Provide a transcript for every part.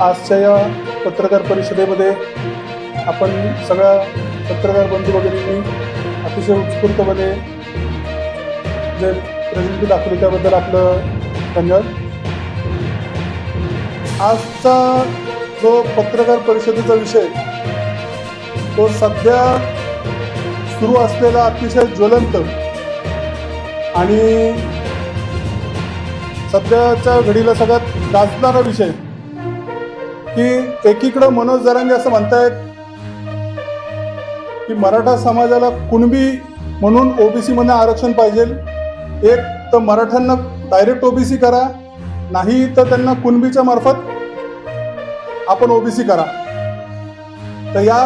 आजच्या या पत्रकार परिषदेमध्ये आपण सगळ्या पत्रकार बंधू भगिनींनी अतिशय उत्स्फूर्तपणे जे प्रेझेंटी दाखवली त्याबद्दल आपलं धन्यवाद. आजचा जो पत्रकार परिषदेचा विषय तो सध्या सुरू असलेला अतिशय ज्वलंत आणि सध्याच्या घडीला सगळ्यात गाजणारा विषय की एकीकडं मनोज जरांगे असं म्हणतायत की मराठा समाजाला कुणबी म्हणून ओबीसी मध्ये आरक्षण पाहिजे. एक तर मराठ्यांना डायरेक्ट ओबीसी करा नाही तर त्यांना कुणबीच्या मार्फत आपण ओबीसी करा. तर या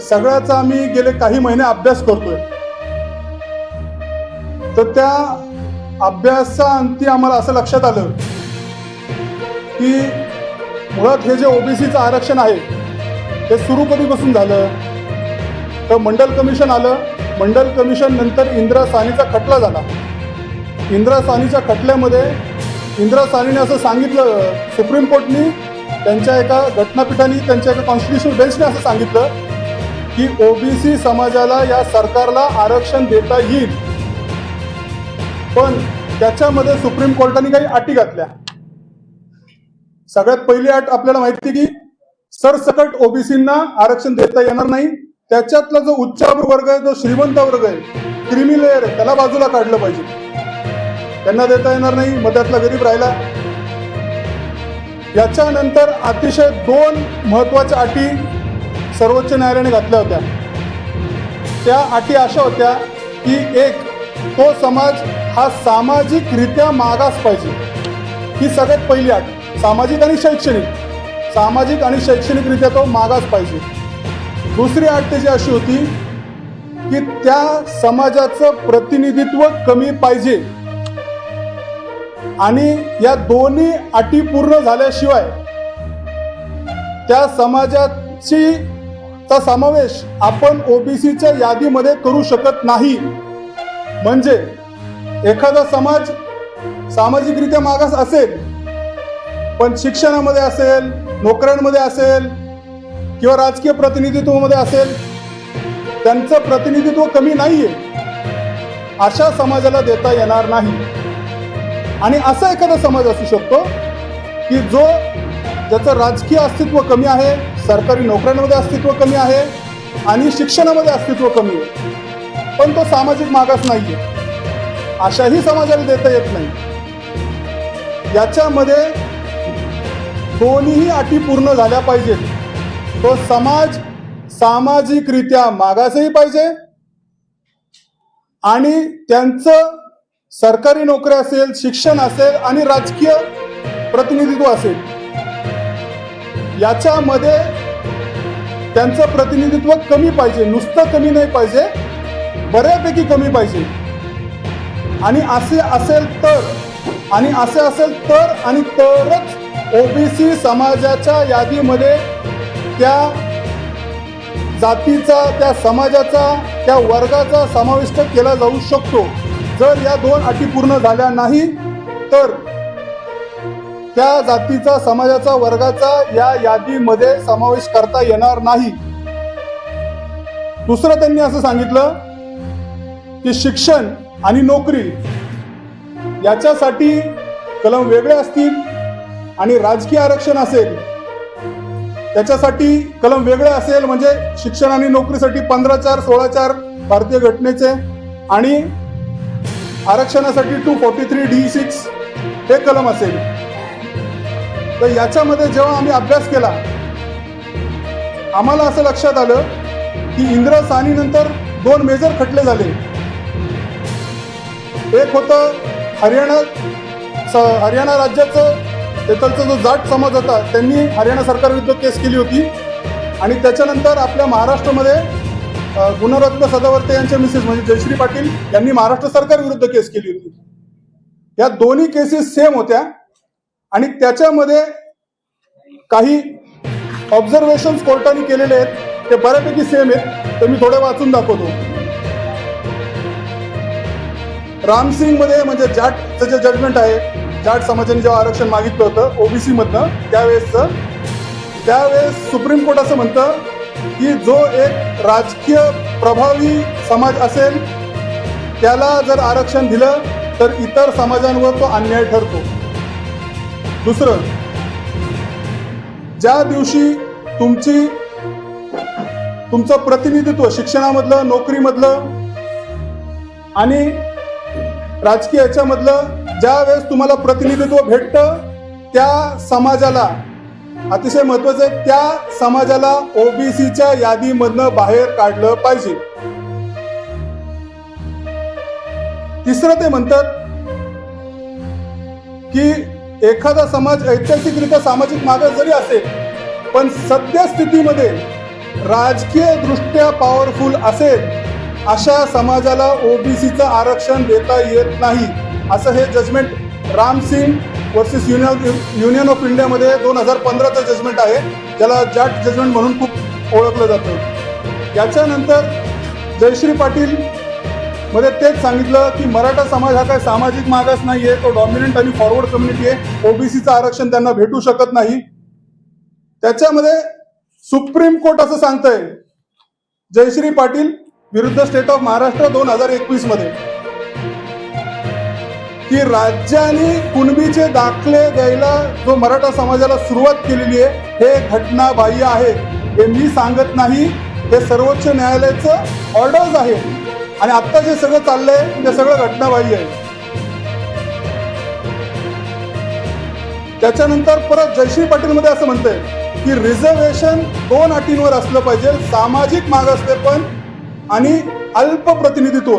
सगळ्याचा आम्ही गेले काही महिने अभ्यास करतोय. तर त्या अभ्यासाअंती आम्हाला असं लक्षात आलं की मुळात हे जे ओबीसीचं आरक्षण आहे ते सुरू कधीपासून झालं. तर मंडल कमिशन आलं. मंडल कमिशन नंतर इंदिरा सानीचा खटला झाला. इंदिरा सानीच्या खटल्यामध्ये इंदिरा सानीने असं सांगितलं सुप्रीम कोर्टनी त्यांच्या एका घटनापीठाने त्यांच्या एका कॉन्स्टिट्युशनल बेंचने असं सांगितलं की ओबीसी समाजाला या सरकारला आरक्षण देता येईल. पण त्याच्यामध्ये सुप्रीम कोर्टाने काही अटी घातल्या. सगळ्यात पहिली अट आपल्याला माहिती की सरसकट ओबीसींना आरक्षण देता येणार नाही. त्याच्यातला जो उच्च वर्ग आहे जो श्रीमंत वर्ग आहे क्रिमी लेअर आहे त्याला बाजूला काढलं पाहिजे. त्यांना देता येणार नाही मध्यातला गरीब राहिला. याच्यानंतर अतिशय दोन महत्त्वाच्या अटी सर्वोच्च न्यायालयाने घातल्या होत्या. त्या अटी अशा होत्या की एक तो समाज हा सामाजिकरित्या मागास पाहिजे. ही सगळ्यात पहिली अट. सामाजिक आणि शैक्षणिक. सामाजिक आणि शैक्षणिकरित्या तो मागास पाहिजे. दुसरी अट त्याची अशी होती की त्या समाजाचं प्रतिनिधित्व कमी पाहिजे. आणि या दोन्ही अटी पूर्ण झाल्याशिवाय त्या समाजाची चा समावेश आपण ओबीसीच्या यादीमध्ये करू शकत नाही. म्हणजे एखादा समाज सामाजिकरित्या मागास असेल पण शिक्षणामध्ये असेल नोकऱ्यांमध्ये असेल किंवा राजकीय प्रतिनिधित्वामध्ये असेल त्यांचं प्रतिनिधित्व कमी नाहीये. अशा समाजाला देता येणार नाही. आणि असा एखादा समाज असू शकतो की जो ज्याचं राजकीय अस्तित्व कमी आहे सरकारी नोकऱ्यांमध्ये अस्तित्व कमी आहे आणि शिक्षणामध्ये अस्तित्व कमी आहे. पण तो सामाजिक मागास नाही आहे अशाही समाजाला देता येत नाही. याच्यामध्ये दोन्ही अटी पूर्ण झाल्या पाहिजेत. तो समाज सामाजिकरित्या मागासही पाहिजे आणि त्यांचं सरकारी नोकरी असेल शिक्षण असेल आणि राजकीय प्रतिनिधित्व असेल. याच्यामध्ये त्यांचं प्रतिनिधित्व कमी पाहिजे नुसतं कमी नाही पाहिजे बऱ्यापैकी कमी पाहिजे. आणि असे असेल तर आणि असे असेल तर आणि तरच ओबीसी समाजाच्या यादीमध्ये त्या जातीचा त्या समाजाचा त्या वर्गाचा समाविष्ट केला जाऊ शकतो. जर या दोन अटी पूर्ण झाल्या नाही तर त्या जातीचा समाजाचा वर्गाचा या यादीमध्ये समावेश करता येणार नाही. दुसरं त्यांनी असं सांगितलं की शिक्षण आणि नोकरी याच्यासाठी कलम वेगळे असतील. आणि राजकीय आरक्षण असेल त्याच्यासाठी कलम वेगळे असेल म्हणजे शिक्षण आणि नोकरीसाठी पंधरा चार सोळा चार भारतीय घटनेचे आणि आरक्षणासाठी two forty three D six हे कलम असेल. तर याच्यामध्ये जेव्हा आम्ही अभ्यास केला आम्हाला असं लक्षात आलं की इंदिरा सानी नंतर दोन मेजर खटले झाले. एक होतं हरियाणा हरियाणा राज्याचं तेथलचा जो जाट समाज होता त्यांनी हरियाणा सरकारविरुद्ध केस केली होती. आणि त्याच्यानंतर आपल्या महाराष्ट्रामध्ये गुणरत्न सदावर्ते यांच्या मिसेस म्हणजे जयश्री पाटील यांनी महाराष्ट्र सरकार विरुद्ध केस केली होती. या दोन्ही केसेस सेम होत्या. आणि त्याच्यामध्ये काही ऑब्झर्वेशन कोर्टाने केलेले आहेत ते बऱ्यापैकी सेम आहेत. ते मी थोडे वाचून दाखवतो. रामसिंगमध्ये म्हणजे जाटचं जे जजमेंट आहे जाट समाजाने जेव्हा आरक्षण मागितलं होतं ओबीसी मधनं त्यावेळेसचं त्यावेळेस सुप्रीम कोर्ट असं म्हणतं की जो एक राजकीय प्रभावी समाज असेल त्याला जर आरक्षण दिलं तर इतर समाजांवर तो अन्याय ठरतो. दुसरं ज्या दिवशी तुमची तुमचं प्रतिनिधित्व शिक्षणामधलं नोकरीमधलं आणि राजकीय याच्यामधलं ज्या वेळेस तुम्हाला प्रतिनिधित्व भेटतं त्या समाजाला अतिशय महत्वाचं आहे त्या समाजाला ओबीसीच्या यादीमधनं बाहेर काढलं पाहिजे. तिसरं ते म्हणतात की एखादा समाज ऐतिहासिकरित्या सामाजिक मागास जरी असेल पण सद्यस्थितीमध्ये राजकीय दृष्ट्या पॉवरफुल असेल अशा समाजाला ओबीसीचं आरक्षण देता येत नाही. असं हे judgment Ram Singh versus Union Union of इंडियामध्ये दोन हजार पंधराचं जजमेंट आहे. ज्याला जॅट जजमेंट म्हणून खूप ओळखलं जातं. याच्यानंतर जयश्री पाटील मध्ये तेच सांगितलं की मराठा समाज हा काय सामाजिक मागास नाहीये तो डॉमिनंट आणि फॉरवर्ड कम्युनिटी आहे. ओबीसीचं आरक्षण त्यांना भेटू शकत नाही. त्याच्यामध्ये सुप्रीम कोर्ट असं सांगतंय. जयश्री पाटील विरुद्ध स्टेट ऑफ महाराष्ट्र दोन हजार एकवीसमध्ये. की राज्याने कुणबीचे दाखले द्यायला जो मराठा समाजाला सुरुवात केलेली आहे हे घटनाबाह्य आहे. हे मी सांगत नाही. हे सर्वोच्च न्यायालयाचं ऑर्डर्स आहे. आणि आत्ता जे सगळं चाललंय ते सगळं घटनाबाह्य आहे. त्याच्यानंतर परत जयश्री पाटीलमध्ये असं म्हणतंय की रिझर्वेशन दोन अटींवर असलं पाहिजे सामाजिक मागासले पण आणि अल्प प्रतिनिधित्व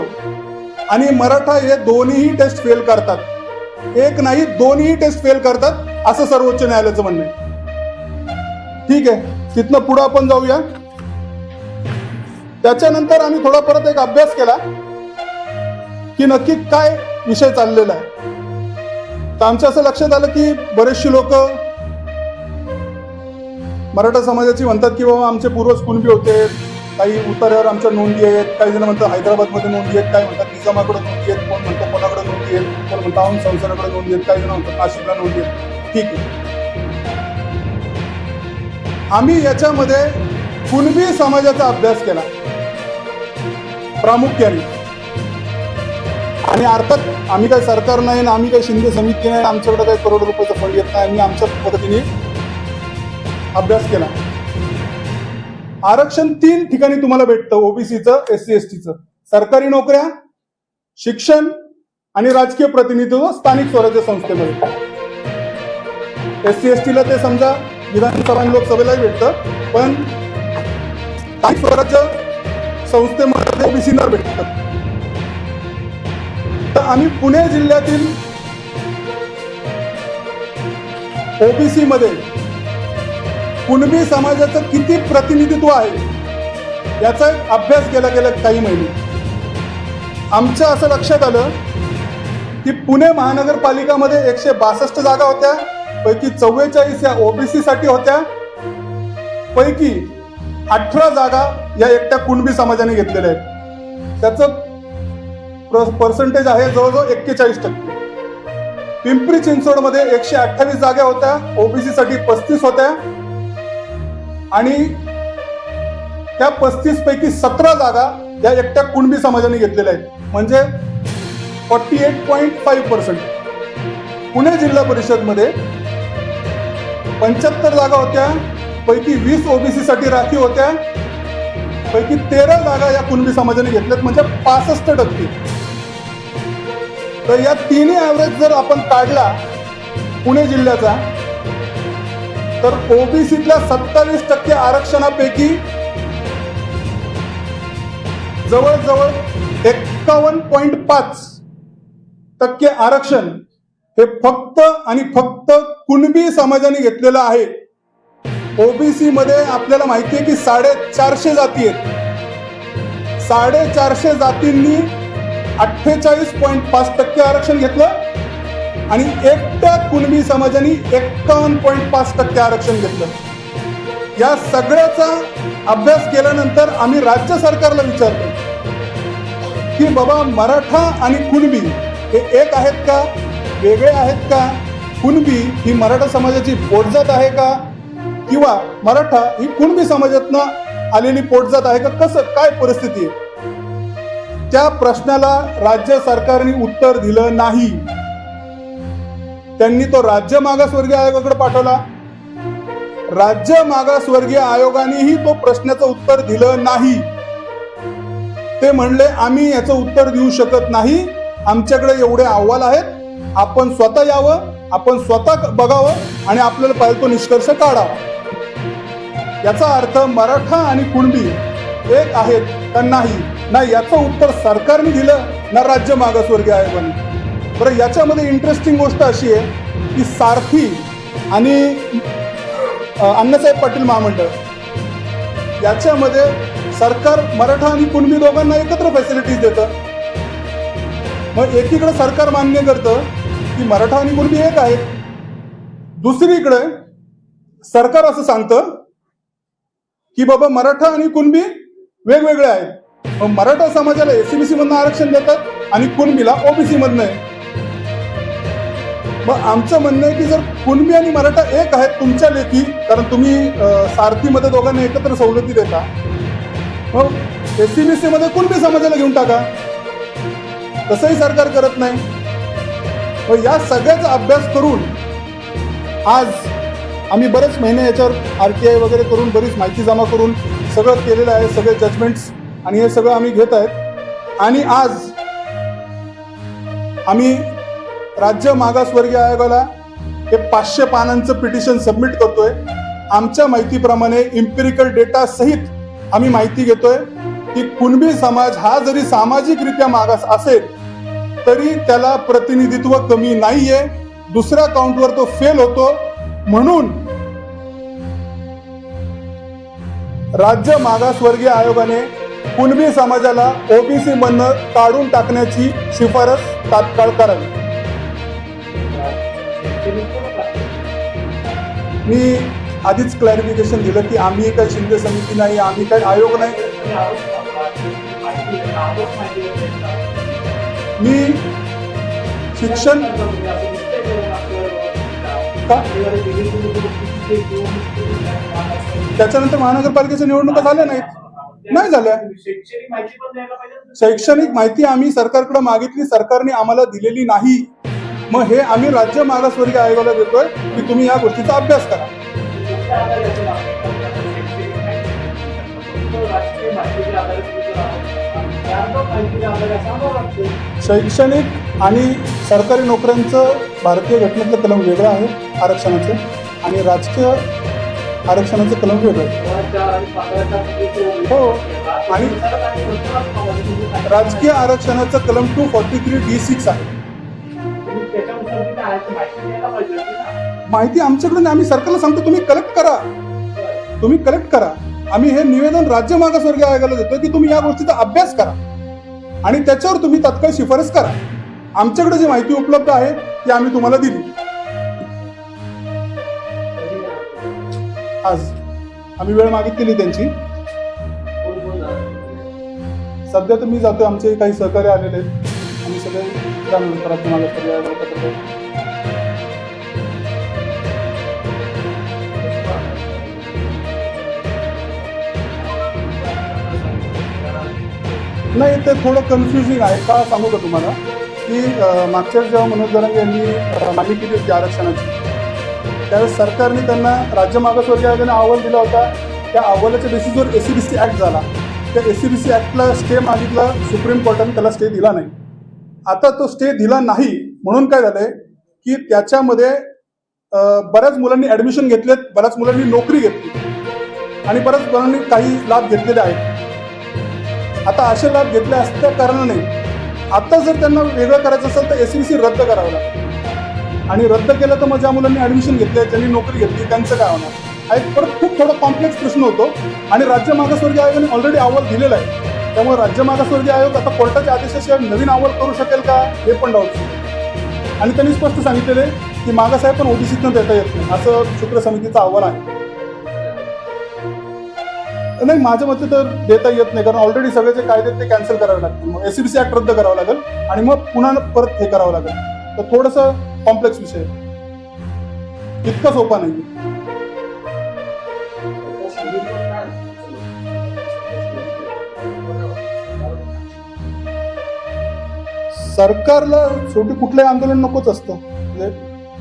आणि मराठा हे दोन्हीही टेस्ट फेल करतात. एक नाही दोन्ही टेस्ट फेल करतात असं सर्वोच्च न्यायालयाचं म्हणणं आहे. ठीक आहे तिथनं पुढं आपण जाऊया. त्याच्यानंतर आम्ही थोडा परत एक अभ्यास केला की नक्की काय विषय चाललेला आहे. तर आमच्या असं लक्षात आलं की बरेचशी लोक मराठा समाजाची म्हणतात की बाबा आमचे पूर्वज कुणबी होते? काही उतार्यावर आमच्या नोंदी आहेत काही जण म्हणतात हैदराबादमध्ये नोंदी आहेत काही म्हणतात निजामाकडे नोंदी आहेत कोण म्हणतो कोणाकडे नोंदी आहेत कोण म्हणतो औन संसाराकडे नोंदी आहेत काही जण म्हणतात नाशिकला नोंदी आहेत. ठीक आहे. आम्ही याच्यामध्ये कुणबी समाजाचा अभ्यास केला. प्रामुख्याने. आणि अर्थात आम्ही काही सरकार नाही ना आम्ही काही शिंदे समिती नाही आमच्याकडे काही करोड रुपयाचा फंड येत नाही आम्ही आमच्या पद्धतीने अभ्यास केला. आरक्षण तीन ठिकाणी तुम्हाला भेटतं ओबीसीचं एस सी एस टीचं सरकारी नोकऱ्या शिक्षण आणि राजकीय प्रतिनिधित्व स्थानिक स्वराज्य संस्थेमध्ये. एस सी एस टीला ते समजा विधानसभा आणि लोकसभेलाही भेटतं पण स्थानिक स्वराज्य संस्थेमध्ये ओबीसीना भेटतं. तर आम्ही पुणे जिल्ह्यातील ओबीसी मध्ये कुणबी समाजाचं किती प्रतिनिधित्व आहे याचा अभ्यास केला गेला काही महिने. आमच्या असं लक्षात आलं की पुणे महानगरपालिकामध्ये एकशे बासष्ट जागा होत्या पैकी चव्वेचाळीस या ओबीसी साठी होत्या पैकी अठरा जागा या एकट्या कुणबी समाजाने घेतलेल्या आहेत. त्याचं पर्सेंटेज आहे जवळजवळ एक्केचाळीस टक्के. पिंपरी चिंचवडमध्ये एकशे अठ्ठावीस जागा होत्या ओबीसी साठी पस्तीस होत्या आणि त्या पस्तीस पैकी सतरा जागा या एकट्या कुणबी समाजाने घेतलेल्या आहेत. म्हणजे forty eight point five percent Pune जिल्हा परिषदमध्ये पंच्याहत्तर जागा होत्या पैकी वीस ओबीसी साठी राखीव होत्या पैकी तेरा जागा या कुणबी समाजाने घेतल्यात म्हणजे पासष्ट टक्के. तर या तिन्ही ॲव्हरेज जर आपण काढला पुणे जिल्ह्याचा तर ओबीसीतल्या सत्तावीस टक्के आरक्षणापैकी जवळजवळ एक्कावन्न पॉईंट पाच टक्के आरक्षण हे फक्त आणि फक्त कुणबी समाजाने घेतलेलं आहे. ओबीसी मध्ये आपल्याला माहिती आहे की साडेचारशे जाती आहेत. साडेचारशे जातींनी अठ्ठेचाळीस पॉईंट पाच टक्के आरक्षण घेतलं. आणि एकट्या कुणबी समाजाने एक्कावन्न पॉईंट पाच टक्के आरक्षण घेतलं. या सगळ्याचा अभ्यास केल्यानंतर आम्ही राज्य सरकारला विचारतो की बाबा मराठा आणि कुणबी हे एक आहेत का? वेगळे आहेत का? कुणबी ही मराठा समाजाची पोटजात आहे का? किंवा मराठा ही कुणबी समाजातनं आलेली पोटजात आहे का? कसं काय परिस्थिती आहे? त्या प्रश्नाला राज्य सरकारने उत्तर दिलं नाही. त्यांनी तो राज्य मागासवर्गीय आयोगाकडे पाठवला. राज्य मागासवर्गीय आयोगानेही तो प्रश्नाचं उत्तर दिलं नाही. ते म्हणले आम्ही याचं उत्तर देऊ शकत नाही. आमच्याकडे एवढे अहवाल आहेत. आपण स्वतः यावं आपण स्वतः बघावं आणि आपल्याला पाहिजे तो निष्कर्ष काढावा. याचा अर्थ मराठा आणि कुणबी एक आहेत का नाही? ना याचं उत्तर सरकारने दिलं ना राज्य मागासवर्गीय आयोगाने. बरं याच्यामध्ये इंटरेस्टिंग गोष्ट अशी आहे की सारथी आणि अण्णासाहेब पाटील महामंडळ याच्यामध्ये सरकार मराठा आणि कुणबी दोघांना एकत्र फॅसिलिटीज देतं. मग एकीकडे सरकार मान्य करतं की मराठा आणि कुणबी एक आहेत. दुसरीकडे सरकार असं सांगतं की बाबा मराठा आणि कुणबी वेगवेगळे आहेत. मग मराठा समाजाला एसीबीसी मधनं आरक्षण देतात आणि कुणबीला ओबीसी मधनं आहे. मग आमचं म्हणणं आहे की जर कुणबी आणि मराठा एक आहेत तुमच्या लेखी कारण तुम्ही सारथीमध्ये दोघांना एकत्र सवलती देता मग एस बी बी सीमध्ये कुणबी समाजाला घेऊन टाका? तसंही सरकार करत नाही. मग या सगळ्याचा अभ्यास करून आज आम्ही बरेच महिने याच्यावर आर टी आय वगैरे करून बरीच माहिती जमा करून सगळं केलेलं आहे सगळे जजमेंट्स आणि हे सगळं आम्ही घेत आहेत. आणि आज आम्ही राज्य मागासवर्गीय आयोगाला हे पाचशे पानांचं पिटिशन सबमिट करतोय. आमच्या माहितीप्रमाणे इम्पेरिकल डेटा सहित आम्ही माहिती घेतोय की कुणबी समाज हा जरी सामाजिकरित्या मागास असेल तरी त्याला प्रतिनिधित्व कमी नाहीये. दुसऱ्या काउंटवर तो फेल होतो. म्हणून राज्य मागासवर्गीय आयोगाने कुणबी समाजाला ओबीसी मधनं काढून टाकण्याची शिफारस तात्काळ करावी. मी आधीच क्लॅरिफिकेशन दिलं की आम्ही काही शिंदे समिती नाही आम्ही काही आयोग नाही. मी शिक्षण त्याच्यानंतर महानगरपालिकेच्या निवडणुका झाल्या नाहीत. नाही झाल्या. शैक्षणिक माहिती शैक्षणिक माहिती आम्ही सरकारकडे मागितली सरकारने आम्हाला दिलेली नाही. मग हे आम्ही राज्य मागासवर्गीय आयोगाला देतोय की तुम्ही या गोष्टीचा अभ्यास करा. शैक्षणिक आणि सरकारी नोकऱ्यांचं भारतीय घटनेतलं कलम वेगळं आहे आरक्षणाचं. आणि राजकीय आरक्षणाचं कलम वेगळं हो. आणि राजकीय आरक्षणाचं कलम two forty three D six आहे. माहिती आमच्याकडून नाही. आम्ही सरकारला सांगतो तुम्ही कलेक्ट करा. तुम्ही कलेक्ट करा. आम्ही हे निवेदन राज्य मागासवर्गीय आयोगाला देतो की तुम्ही या गोष्टीचा अभ्यास करा. आणि त्याच्यावर तुम्ही तात्काळ शिफारस करा. आमच्याकडे जी माहिती उपलब्ध आहे ती आम्ही तुम्हाला दिली. आज आम्ही वेळ मागितलेली त्यांची. सध्या तर मी जातो आमचे काही सहकार्य आलेले आहेत. आम्ही सगळे त्यानंतर राज्य मागासवर्गीय आयोगाला नाही ते थोडं कन्फ्युजिंग आहे. का सांगू का तुम्हाला? की मागच्या जेव्हा मनोज जरांगे यांनी मागणी केली होती आरक्षणाची त्यावेळेस सरकारने त्यांना राज्य मागासवर्गीय आयोगाने अहवाल दिला होता. त्या अहवालाच्या बेसिसवर A C B C act झाला. त्या ए सी बी सी ॲक्टला स्टे मागितला सुप्रीम कोर्टाने त्याला स्टे दिला नाही. आता तो स्टे दिला नाही. म्हणून काय झालंय की त्याच्यामध्ये बऱ्याच मुलांनी ॲडमिशन घेतलेत बऱ्याच मुलांनी नोकरी घेतली. आणि बऱ्याच मुलांनी काही लाभ घेतलेले आहेत. आता असे लाभ घेतले असल्या कारणाने आता जर त्यांना वेगळं करायचं असेल तर एस ई सी रद्द करावं लागतं. आणि रद्द केलं तर मग ज्या मुलांनी ऍडमिशन घेतले ज्यांनी नोकरी घेतली त्यांचं काय होणार? हा एक परत खूप थोडा कॉम्प्लेक्स प्रश्न होतो. आणि राज्य मागासवर्गीय आयोगाने ऑलरेडी अहवाल दिलेला आहे. त्यामुळे राज्य मागासवर्गीय आयोग आता कोर्टाच्या आदेशाशिवाय नवीन अहवाल करू शकेल का हे पण डाऊट आणि त्यांनी स्पष्ट सांगितलेले की मागासाहेब पण ओबीसीतनं देता येत नाही असं शुक्र समितीचा अहवाल आहे. नाही माझ्या मते तर देता येत नाही कारण ऑलरेडी सगळे जे कायदे ते कॅन्सल करावे लागतील. मग एसीबीसी ऍक्ट रद्द करावं लागेल आणि मग पुन्हा परत हे करावं लागेल. तर थोडंसं कॉम्प्लेक्स विषय इतका सोपा नाही. सरकारला शेवटी कुठलंही आंदोलन नकोच असतं. म्हणजे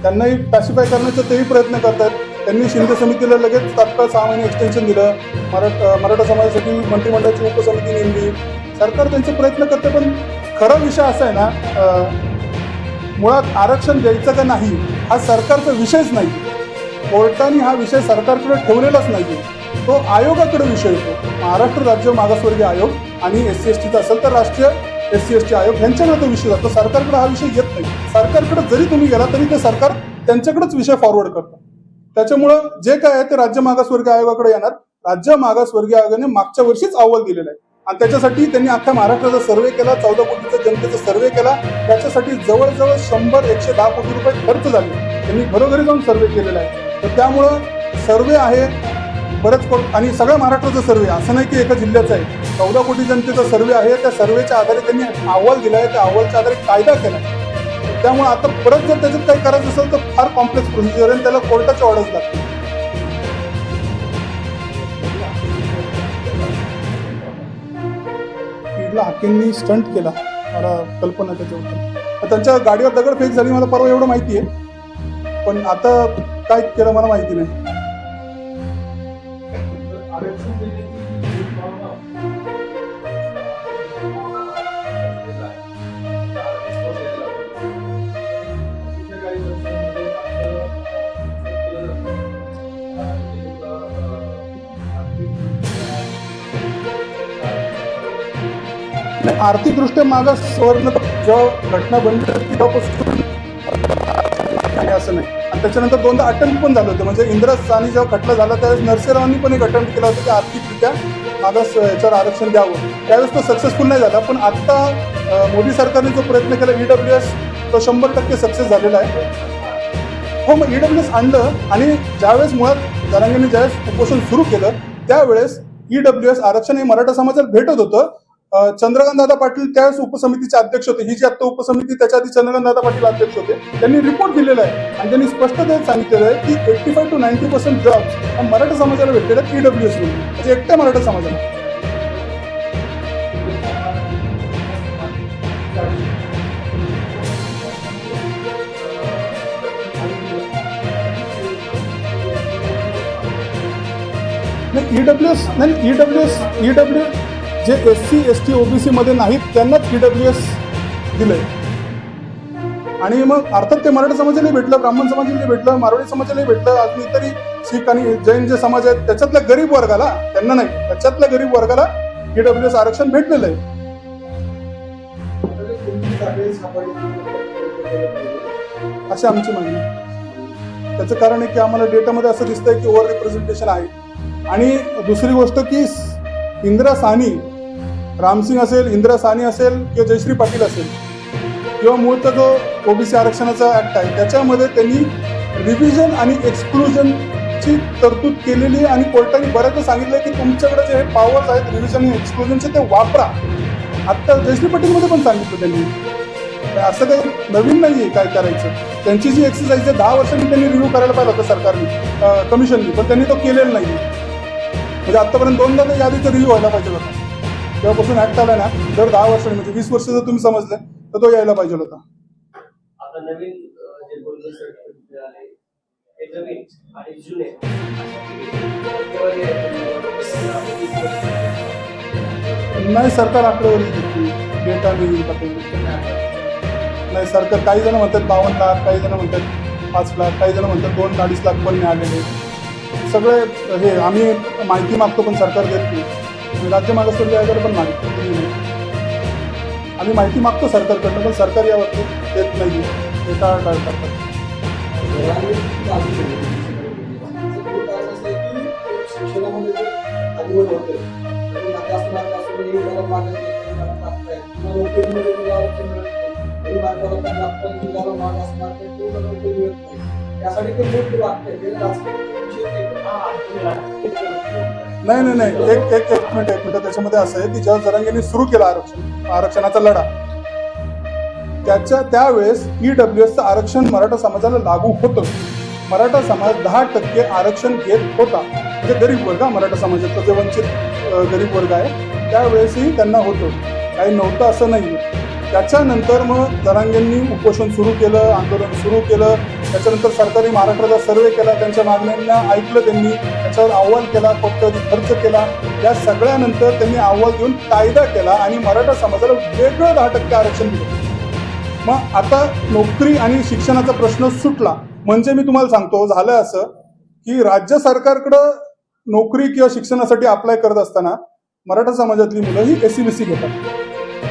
त्यांनाही पॅसिफाय करण्याचा तेही प्रयत्न करतात. त्यांनी शिंदे समितीला लगेच तात्काळ सहा महिने एक्सटेन्शन दिलं. मराठा मराठा समाजासाठी मंत्रिमंडळाची उपसमिती नेमली. सरकार त्यांचे प्रयत्न करते पण खरा विषय असा आहे ना मुळात आरक्षण द्यायचं का नाही हा सरकारचा विषयच नाही. कोर्टाने हा विषय सरकारकडे ठेवलेलाच नाही. तो आयोगाकडे विषय येतो महाराष्ट्र राज्य मागासवर्गीय आयोग आणि एस सी एस टीचा असेल तर राष्ट्रीय एस सी एस टी आयोग यांच्याकडे तो विषय जातो. सरकारकडे हा विषय येत नाही. सरकारकडे जरी तुम्ही गेला तरी ते सरकार त्यांच्याकडेच विषय फॉरवर्ड करतं. त्याच्यामुळं जे काय आहे ते राज्य मागासवर्गीय आयोगाकडे येणार. राज्य मागासवर्गीय आयोगाने मागच्या वर्षीच अहवाल दिलेला आहे. आणि त्याच्यासाठी त्यांनी अख्ख्या महाराष्ट्राचा सर्वे केला चौदा कोटीचा जनतेचा सर्वे केला. त्याच्यासाठी जवळजवळ शंभर एकशे दहा कोटी रुपये खर्च झाले. त्यांनी घरोघरी जाऊन सर्वे केलेला आहे. तर त्यामुळं सर्वे आहे बरेच कोण आणि सगळ्या महाराष्ट्राचा सर्वे असं नाही की एका जिल्ह्याचा आहे. चौदा कोटी जनतेचा सर्वे आहे त्या सर्वेच्या आधारे त्यांनी अहवाल दिला आहे त्या अहवालच्या आधारे कायदा केला आहे त्यामुळे आता परत जर त्याच्यात काही करायचं असेल तर फार कॉम्प्लेक्स प्रोसिजर आहे आणि त्याला कोर्टाचे ऑर्डर्स लागतात. हाकींनी स्टंट केला मला कल्पना त्याच्याबद्दल. त्यांच्या गाडीवर दगड फेक झाली मला परवा एवढं माहिती आहे. पण आता काय केलं मला माहिती नाही. आर्थिकदृष्ट्या मागास सवर्ण जेव्हा घटना बनली तेव्हापासून असं नाही. आणि त्याच्यानंतर दोनदा अटेम्प्ट पण झालं होतं. म्हणजे इंदिरा सानी जेव्हा खटला झाला त्यावेळेस नरसेरावांनी पण एक अटेम्प्ट केला होता की आर्थिकरित्या मागास याच्यावर आरक्षण द्यावं. त्यावेळेस तो सक्सेसफुल नाही झाला पण आत्ता मोदी सरकारने जो प्रयत्न केला ईडब्ल्यू एस तो शंभर टक्के सक्सेस झालेला आहे. हो मग ईडब्ल्यू एस आणलं आणि ज्यावेळेस मुळात जरांगीने ज्यावेळेस उपोषण सुरू केलं त्यावेळेस ईडब्ल्यू एस आरक्षण हे मराठा समाजाला भेटत होतं. चंद्रकांत दादा पाटील त्यावेळेस उपसमितीचे अध्यक्ष होते. ही जी आता उपसमिती त्याच्या आधी चंद्रकांत दादा पाटील अध्यक्ष होते. त्यांनी रिपोर्ट दिलेला आहे आणि त्यांनी स्पष्टतेत सांगितलेलं आहे की eighty five to ninety percent jobs Maratha समाजाला भेटलेले आहेत ईडब्ल्यू एस म्हणजे एकट्या मराठा समाजाला. ईडब्ल्यू एस नाही E W S E W J S C S T OBC मध्ये नाहीत त्यांनाच ईडब्ल्यू एस दिले आणि मग अर्थात ते मराठा समाजालाही भेटलं ब्राह्मण समाजालाही भेटलं मारवाडी समाजालाही भेटलं. अजून इतरही शीख आणि जैन जे समाज आहेत त्याच्यातल्या गरीब वर्गाला त्यांना नाही त्याच्यातल्या गरीब वर्गाला ईडब्ल्यू एस आरक्षण भेटलेलं आहे. अशी आमची मागणी आहे. त्याचं कारण आहे की आम्हाला डेटामध्ये असं दिसतंय की ओव्हर रिप्रेझेंटेशन आहे. आणि दुसरी गोष्ट की इंदिरा साहनी रामसिंग असेल इंदिरा साहनी असेल किंवा जयश्री पाटील असेल किंवा मूळचा जो ओबीसी आरक्षणाचा ऍक्ट आहे त्याच्यामध्ये त्यांनी रिव्हिजन आणि एक्सक्लुजनची तरतूद केलेली आहे. आणि कोर्टाने बऱ्याचदा सांगितलं की तुमच्याकडे जे हे पॉवर्स आहेत रिव्हिजन आणि एक्सक्लुजनचे ते वापरा. आत्ता जयश्री पाटीलमध्ये पण सांगितलं त्यांनी. असं काही नवीन नाही आहे काय करायचं. त्यांची जी एक्सरसाइज आहे दहा वर्षांनी त्यांनी रिव्ह्यू करायला पाहिलं होतं सरकारने कमिशननी पण त्यांनी तो केलेला नाही म्हणजे आत्तापर्यंत दोनदा यादीचा रिव्ह्यू व्हायला पाहिजे होता. तेव्हापासून ऍक्ट आला ना दर दहा वर्षांनी म्हणजे वीस वर्ष जर तुम्ही समजले तर तो यायला पाहिजे होता. आता नवीन अ, जे बोलले सर्टिफिकेट मिळाले नवीन आणि जुने. केव्हा नाही सरकार आकडेवारी डेटा नाही सरकार काही जण म्हणतात बावन्न लाख काही जण म्हणतात पाच लाख काही जण म्हणतात दोन अडीच लाख पण मिळालेले. सगळे हे आम्ही माहिती मागतो पण सरकार देत नाही. म्हणजे राज्य मागासवर्गीय आयोगाला पण मागतो आम्ही माहिती मागतो सरकारकडनं पण सरकार या बाबतीत देत नाही ते टाळटाळ करतात? जास्त पण त्यासाठी ते मोठं लागतंय नाही. नाही नाही. एक एक एक मिनिट एक मिनिट. त्याच्यामध्ये असं आहे की जेव्हा जरांगेने सुरू केला आरक्षण. आरक्षणाचा लढा. त्याच्या त्यावेळेस ई डब्ल्यू एसचं आरक्षण मराठा समाजाला लागू होतं. मराठा समाज दहा टक्के आरक्षण घेत होता. म्हणजे गरीब वर्ग हा मराठा समाजाचा जे वंचित गरीब वर्ग आहे त्यावेळेसही त्यांना होतं. काही नव्हतं असं नाही त्याच्यानंतर मग जरांगेंनी उपोषण सुरू केलं आंदोलन सुरू केलं. त्याच्यानंतर सरकारने महाराष्ट्राचा सर्वे केला त्यांच्या मागण्यांना ऐकलं त्यांनी त्याच्यावर अहवाल केला फक्त खर्च केला. या सगळ्यानंतर त्यांनी अहवाल देऊन कायदा केला आणि मराठा समाजाला वेगळं दहा टक्के आरक्षण दिलं. मग आता नोकरी आणि शिक्षणाचा प्रश्न सुटला. म्हणजे मी तुम्हाला सांगतो झालं असं की राज्य सरकारकडं नोकरी किंवा शिक्षणासाठी अप्लाय करत असताना मराठा समाजातली मुलं ही एस सी बी सी घेतात.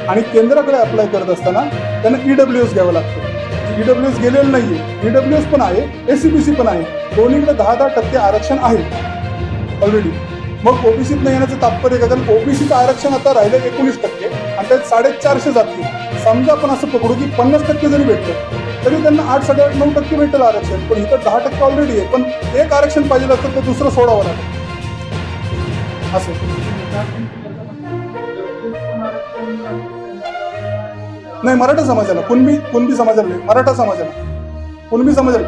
आणि केंद्राकडे अप्लाय करत असताना त्यांना ई डब्ल्यू एस घ्यावं लागतं. ई डब्ल्यू एस गेलेलं नाही ई डब्ल्यू एस पण आहे ए सी बी सी पण आहे. दोन्हीकडे दहा दहा टक्के आरक्षण आहे. ऑलरेडी मग ओबीसीत न येण्याचं तात्पर्य काय? कारण ओबीसीचं आरक्षण आता राहिलं एकोणीस टक्के आणि त्यात साडेचारशे जाती समजा आपण असं पकडू की पन्नास टक्के जरी भेटतं तरी त्यांना आठ साडेआठ नऊ टक्के भेटेल आरक्षण. पण इथं दहा टक्के ऑलरेडी आहे. पण एक आरक्षण पाहिजे असतं तर दुसरं सोडावं लागेल असं. नाही मराठा समाजाला. कुणबी कुणबी समाजाला नाही मराठा समाजाला. कुणबी समाजाला.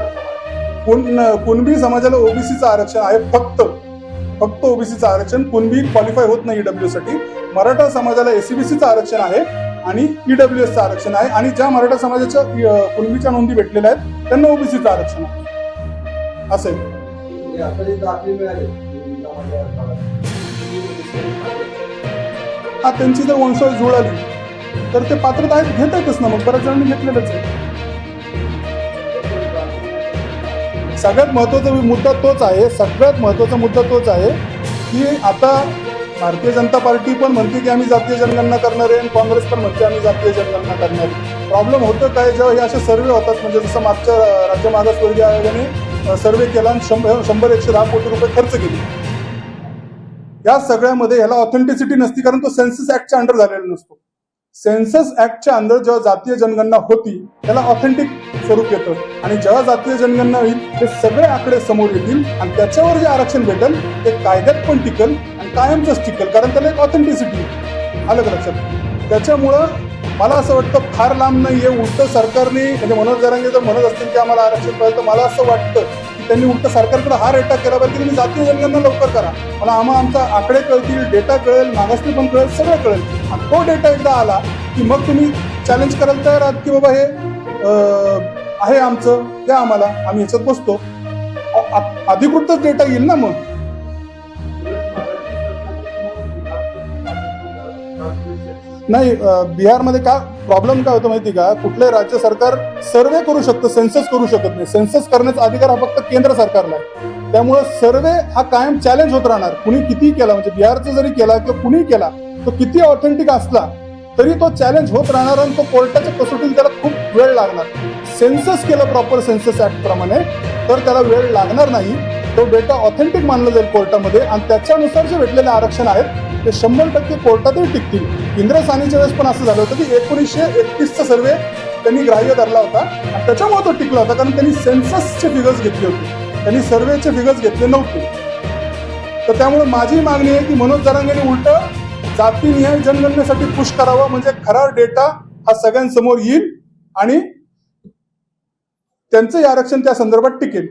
कुण कुणबी समाजाला ओबीसीचं आरक्षण आहे फक्त. फक्त ओबीसीचं आरक्षण कुणबी क्वालिफाय होत नाही ईडब्ल्यू साठी. मराठा समाजाला एसीबीसीचं आरक्षण आहे आणि ईडब्ल्यू एसचं आरक्षण आहे. आणि ज्या मराठा समाजाच्या कुणबीच्या नोंदी भेटलेल्या आहेत त्यांना ओबीसीचं आरक्षण आहे. असं आहे. आता जे दाखले मिळाले समाजाला काढायला. हा त्यांची जर वंशावळ जुळाली. तर ते पात्रता आहेत घेत आहेतच ना मग बऱ्याच जणांनी घेतलेलंच आहे. सगळ्यात महत्त्वाचा मुद्दा तोच आहे सगळ्यात महत्त्वाचा मुद्दा तोच आहे की आता भारतीय जनता पार्टी पण म्हणते की आम्ही जातीय जनगणना करणार आहे आणि काँग्रेस पण म्हणते आम्ही जातीय जनगणना करणार. आहे प्रॉब्लेम होतं काय जेव्हा हे असे सर्वे होतात म्हणजे जसं मागच्या राज्य मागासवर्गीय आयोगाने सर्वे केला आणि शंभर शंभर एकशे दहा कोटी रुपये खर्च केले. या सगळ्यामध्ये ह्याला ऑथेंटिसिटी नसती कारण तो सेन्सस ऍक्टच्या अंडर झालेला नसतो. सेन्सस ऍक्टच्या अंदर जेव्हा जातीय जनगणना होती त्याला ऑथेंटिक स्वरूप येतं. आणि जेव्हा जातीय जनगणना होईल ते सगळे आकडे समोर येतील आणि त्याच्यावर जे आरक्षण भेटेल ते कायद्यात पण टिकल आणि कायमचंच टिकल कारण त्याला एक ऑथेंटिसिटी आलं का लक्षात? त्याच्यामुळं मला असं वाटतं फार लांब नाही आहे उलट सरकारने म्हणजे मनोज जरांगे जर म्हणत असतील की आम्हाला आरक्षण पाहिजे तर मला असं वाटतं त्यांनी उलट सरकारकडे हा रेटा केला पाहिजे की तुम्ही जातीय जनगणना लवकर करा. मला आम्हा आमचा आकडे कळतील डेटा कळेल मागासणी पण कळेल सगळं कळेल. आणि तो डेटा एकदा आला की मग तुम्ही चॅलेंज करायला तयार आहात की बाबा हे आहे आमचं द्या आम्हाला आम्ही ह्याच्यात बसतो. अधिकृतच डेटा येईल ना मग? नाही बिहारमध्ये का प्रॉब्लेम काय होतं माहिती का? कुठलंही राज्य सरकार सर्वे करू शकतं सेन्सस करू शकत नाही. सेन्सस करण्याचा अधिकार हा फक्त केंद्र सरकारला आहे. त्यामुळं सर्वे हा कायम चॅलेंज होत राहणार. कुणी किती केला म्हणजे बिहारचा जरी केला किंवा कुणी केला तो किती ऑथेंटिक असला तरी तो चॅलेंज होत राहणार आणि तो कोर्टाच्या कसोटीला त्याला खूप वेळ लागणार. सेन्सस केलं प्रॉपर सेन्सस ऍक्ट प्रमाणे तर त्याला वेळ लागणार नाही. तो डेटा ऑथेंटिक मानला जाईल कोर्टामध्ये आणि त्याच्यानुसार जे भेटलेले आरक्षण आहेत ते शंभर टक्के कोर्टातही टिकतील. इंद्रसानीच्या वेळेस पण असं झालं होतं की एकोणीसशे एकतीसचा सर्वे त्यांनी ग्राह्य धरला होता. आणि त्याच्यामुळे तो टिकला होता कारण त्यांनी सेन्ससचे फिगर्स घेतले होते. त्यांनी सर्वेचे फिगर्स घेतले नव्हते. तर त्यामुळे माझी मागणी आहे की मनोज जरांगेने उलट जातीनिहाय जनगणनेसाठी पुश करावं म्हणजे खरा डेटा हा सगळ्यांसमोर येईल आणि त्यांचंही आरक्षण त्या संदर्भात टिकेल.